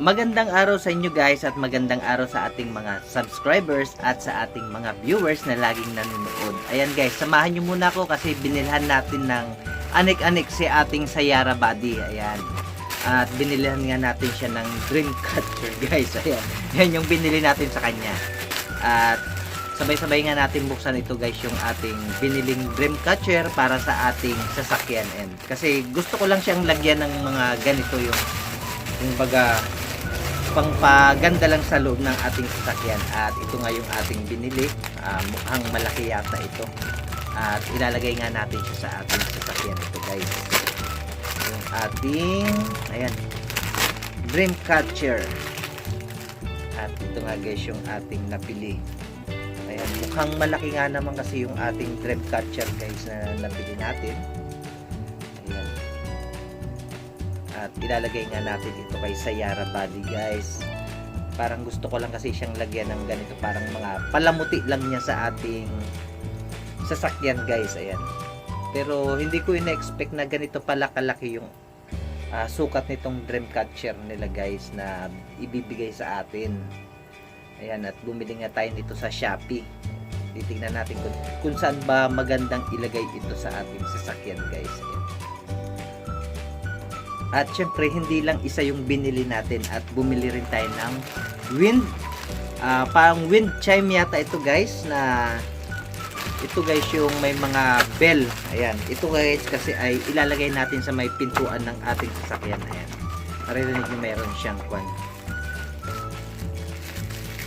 magandang araw sa inyo guys at magandang araw sa ating mga subscribers at sa ating mga viewers na laging nanonood. Ayan guys, samahan nyo muna ako kasi binilhan natin ng anik-anik si ating Sayara Buddy. Ayan. At binilhan nga natin siya ng Dreamcatcher guys. Ayan. Yan yung binili natin sa kanya. At sabay-sabay nga natin buksan ito guys yung ating biniling Dreamcatcher para sa ating sasakyan. And kasi gusto ko lang siyang lagyan ng mga ganito yung yung baga pangpaganda lang sa loob ng ating sasakyan. At ito nga yung ating binili. Ah, mukhang malaki yata ito. At ilalagay nga natin siya sa ating sasakyan. Ito guys. Yung ating ayan Dreamcatcher at ito nga guys yung ating napili. Ayan mukhang malaki nga naman kasi yung ating Dreamcatcher guys na napili natin at ilalagay nga natin ito kay Sayara Body guys. Parang gusto ko lang kasi siyang lagyan ng ganito. Parang mga palamuti lang niya sa ating sasakyan guys. Ayan. Pero hindi ko ina-expect na ganito pala kalaki yung ah, sukat nitong Dreamcatcher nila guys na ibibigay sa atin. Ayan at bumili nga tayo nito sa Shopee. Titingnan natin kung, kung saan ba magandang ilagay ito sa ating sasakyan guys. Ayan. At syempre, hindi lang isa yung binili natin at bumili rin tayo ng wind. ah parang wind chime yata ito guys na ito guys yung may mga bell. Ayan. Ito guys kasi ay ilalagay natin sa may pintuan ng ating sasakyan. Ayan. Maririnig nyo mayroon siyang kwan.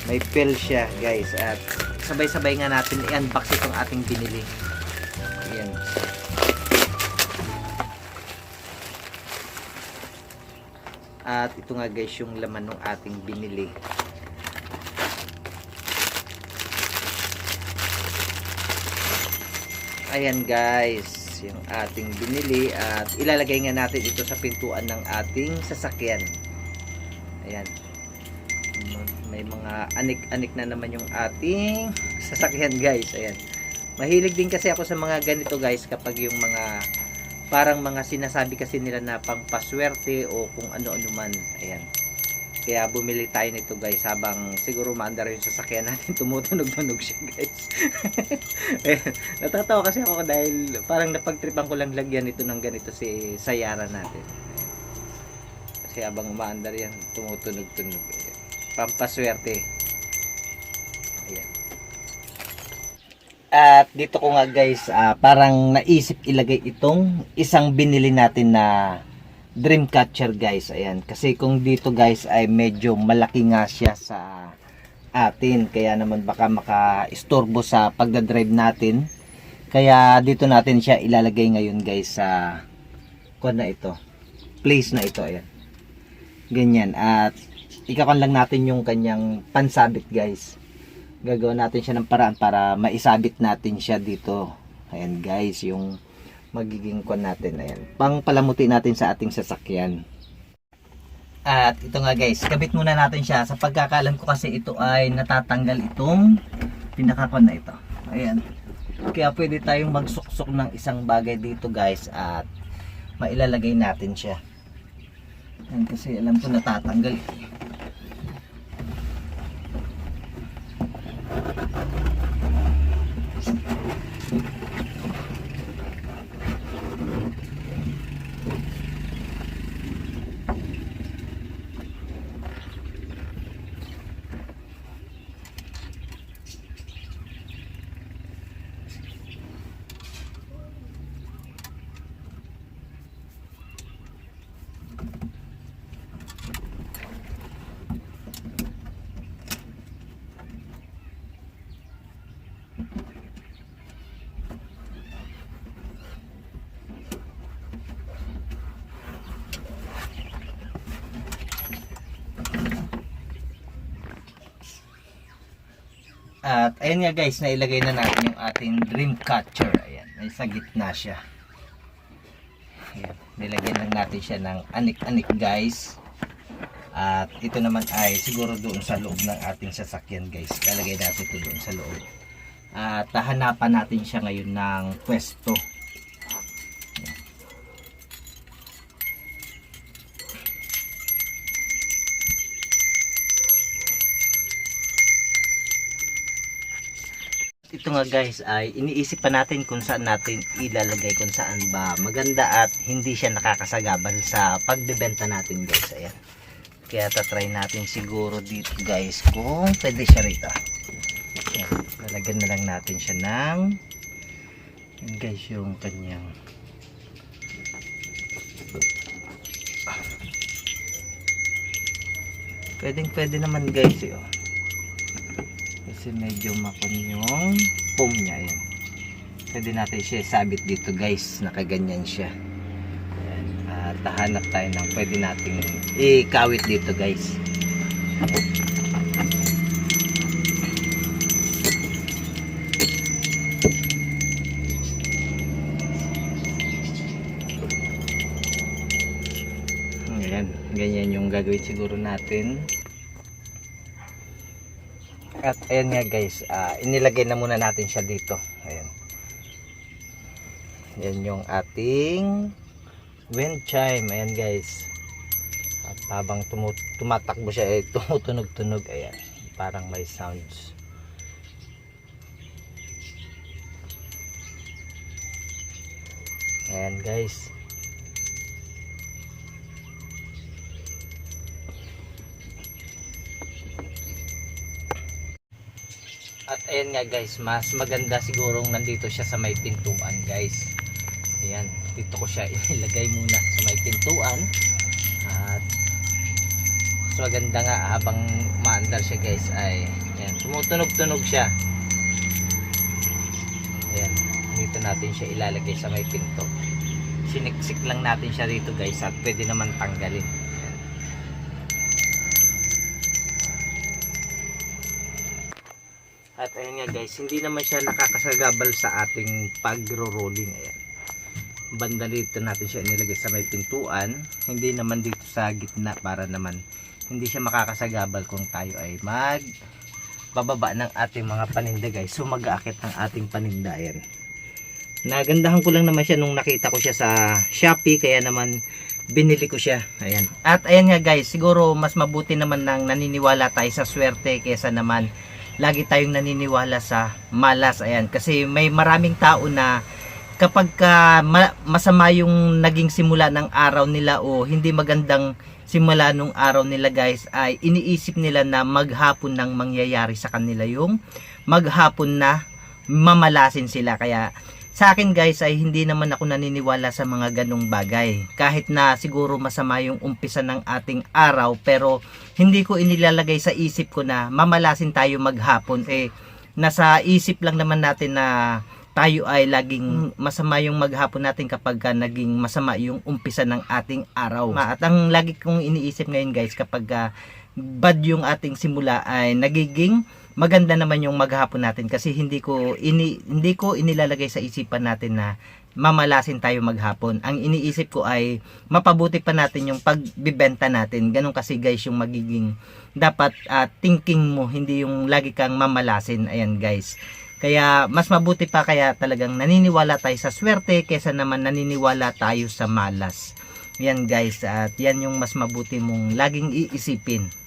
May bell siya guys at sabay-sabay nga natin i-unbox itong ating binili. At ito nga guys yung laman ng ating binili. Ayan guys, yung ating binili at ilalagay nga natin ito sa pintuan ng ating sasakyan. Ayan. May mga anik-anik na naman yung ating sasakyan guys. Ayan. Mahilig din kasi ako sa mga ganito guys kapag yung mga parang mga sinasabi kasi nila na pangpaswerte o kung ano-ano man. Ayan. Kaya bumili tayo nito guys habang siguro maandar yung sasakyan natin tumutunog-tunog siya guys. Ayan. Natatawa kasi ako dahil parang napagtripan ko lang lagyan ito ng ganito si Sayara natin. Kasi habang umaandar yan tumutunog-tunog. Ayan. Pampaswerte. Ayan. At dito ko nga guys, ah, parang naisip ilagay itong isang binili natin na Dreamcatcher guys. Ayan. Kasi kung dito guys ay medyo malaki nga siya sa atin. Kaya naman baka maka-istorbo sa pagdadrive natin. Kaya dito natin siya ilalagay ngayon guys sa kuwan na ito. Place na ito. Ayan. Ganyan. At ikakan lang natin yung kanyang pansabit guys gagawin natin siya ng paraan para maisabit natin siya dito. Ayan guys, yung magiging kon natin. Ayan. Pang palamuti natin sa ating sasakyan. At ito nga guys, kabit muna natin siya. Sa pagkakalam ko kasi ito ay natatanggal itong pinakakon na ito. Ayan. Kaya pwede tayong magsuksok ng isang bagay dito guys at mailalagay natin siya. Ayan, kasi alam ko natatanggal. At ayun nga guys, nailagay na natin yung ating dream catcher. Ayan, may sa gitna siya. Ayan, nilagyan lang natin siya ng anik-anik guys. At ito naman ay siguro doon sa loob ng ating sasakyan guys. Lalagay natin ito doon sa loob. At hahanapan natin siya ngayon ng pwesto. Ito nga guys ay iniisip pa natin kung saan natin ilalagay kung saan ba maganda at hindi siya nakakasagabal sa pagbebenta natin guys. Ayan. Kaya tatry natin siguro dito guys kung pwede siya rito. Ayan. Lalagyan na lang natin siya ng guys yung kanyang Pwedeng pwede naman guys eh. Oh. Kasi medyo makon yung foam niya. Ayan. Pwede natin siya sabit dito guys. Nakaganyan siya. Ayan. At hahanap tayo ng pwede nating ikawit dito guys. Ayan, ganyan yung gagawin siguro natin. At ayan nga guys, ah, inilagay na muna natin siya dito. Ayan. Yan yung ating wind chime. Ayan guys. At habang tumatakbo siya, eh, tumutunog-tunog. Ayan. Parang may sounds. Ayan guys. At ayan nga guys, mas maganda sigurong nandito siya sa may pintuan guys. Ayan, dito ko siya ilagay muna sa may pintuan. At mas maganda nga habang maandar siya guys ay ayan, tumutunog-tunog siya. Ayan, dito natin siya ilalagay sa may pinto. Siniksik lang natin siya dito guys at pwede naman tanggalin. At ayun nga guys, hindi naman siya nakakasagabal sa ating pagro-rolling. Ayan. Banda dito natin siya inilagay sa may pintuan. Hindi naman dito sa gitna para naman hindi siya makakasagabal kung tayo ay mag bababa ng ating mga paninda guys. So mag-aakit ng ating paninda. Ayan. Nagandahan ko lang naman siya nung nakita ko siya sa Shopee. Kaya naman binili ko siya. Ayan. At ayan nga guys, siguro mas mabuti naman nang naniniwala tayo sa swerte kesa naman lagi tayong naniniwala sa malas ayan. Kasi may maraming tao na kapag ka ma- masama yung naging simula ng araw nila o hindi magandang simula nung araw nila guys ay iniisip nila na maghapon nang mangyayari sa kanila yung maghapon na mamalasin sila. Kaya sa akin guys ay hindi naman ako naniniwala sa mga ganong bagay. Kahit na siguro masama yung umpisa ng ating araw pero hindi ko inilalagay sa isip ko na mamalasin tayo maghapon. Eh nasa isip lang naman natin na tayo ay laging masama yung maghapon natin kapag ka naging masama yung umpisa ng ating araw. At ang lagi kong iniisip ngayon guys kapag ka bad yung ating simula ay nagiging maganda naman yung maghapon natin kasi hindi ko ini hindi ko inilalagay sa isipan natin na mamalasin tayo maghapon. Ang iniisip ko ay mapabuti pa natin yung pagbibenta natin. Ganun kasi guys yung magiging dapat ah, thinking mo, hindi yung lagi kang mamalasin. Ayan guys. Kaya mas mabuti pa kaya talagang naniniwala tayo sa swerte kesa naman naniniwala tayo sa malas. Yan guys, at yan yung mas mabuti mong laging iisipin.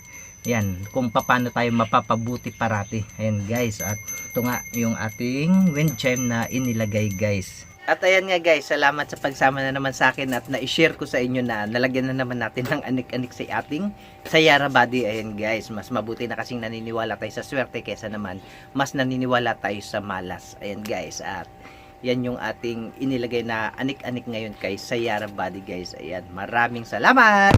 Yan, kung paano tayo mapapabuti parati. Ayan guys, at ito nga yung ating wind chime na inilagay guys. At ayan nga guys, salamat sa pagsama na naman sa akin at na-share ko sa inyo na nalagyan na naman natin ng anik-anik sa ating Sayara Body. Ayan guys, mas mabuti na kasing naniniwala tayo sa swerte kesa naman mas naniniwala tayo sa malas. Ayan guys, at yan yung ating inilagay na anik-anik ngayon kay Sayara Body guys. Ayan, maraming salamat!